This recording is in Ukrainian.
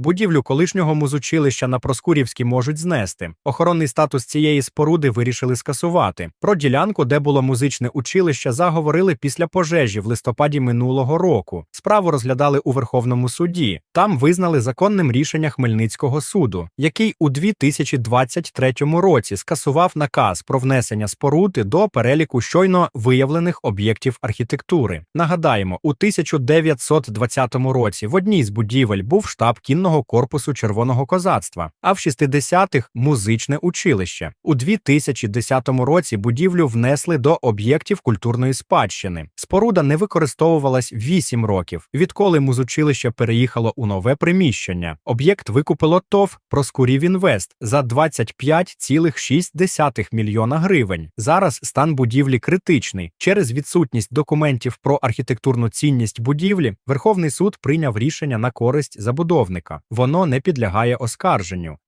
Будівлю колишнього музучилища на Проскурівській можуть знести. Охоронний статус цієї споруди вирішили скасувати. Про ділянку, де було музичне училище, заговорили після пожежі в листопаді минулого року. Справу розглядали у Верховному суді. Там визнали законним рішення Хмельницького суду, який у 2023 році скасував наказ про внесення споруди до переліку щойно виявлених об'єктів архітектури. Нагадаємо, у 1920 році в одній з будівель був штаб кінного корпусу Червоного козацтва, а в 60-х – музичне училище. У 2010 році будівлю внесли до об'єктів культурної спадщини. Споруда не використовувалась 8 років, відколи музучилище переїхало у нове приміщення. Об'єкт викупило ТОВ Проскурів Інвест за 25,6 мільйона гривень. Зараз стан будівлі критичний. Через відсутність документів про архітектурну цінність будівлі Верховний суд прийняв рішення на користь забудовника. Воно не підлягає оскарженню.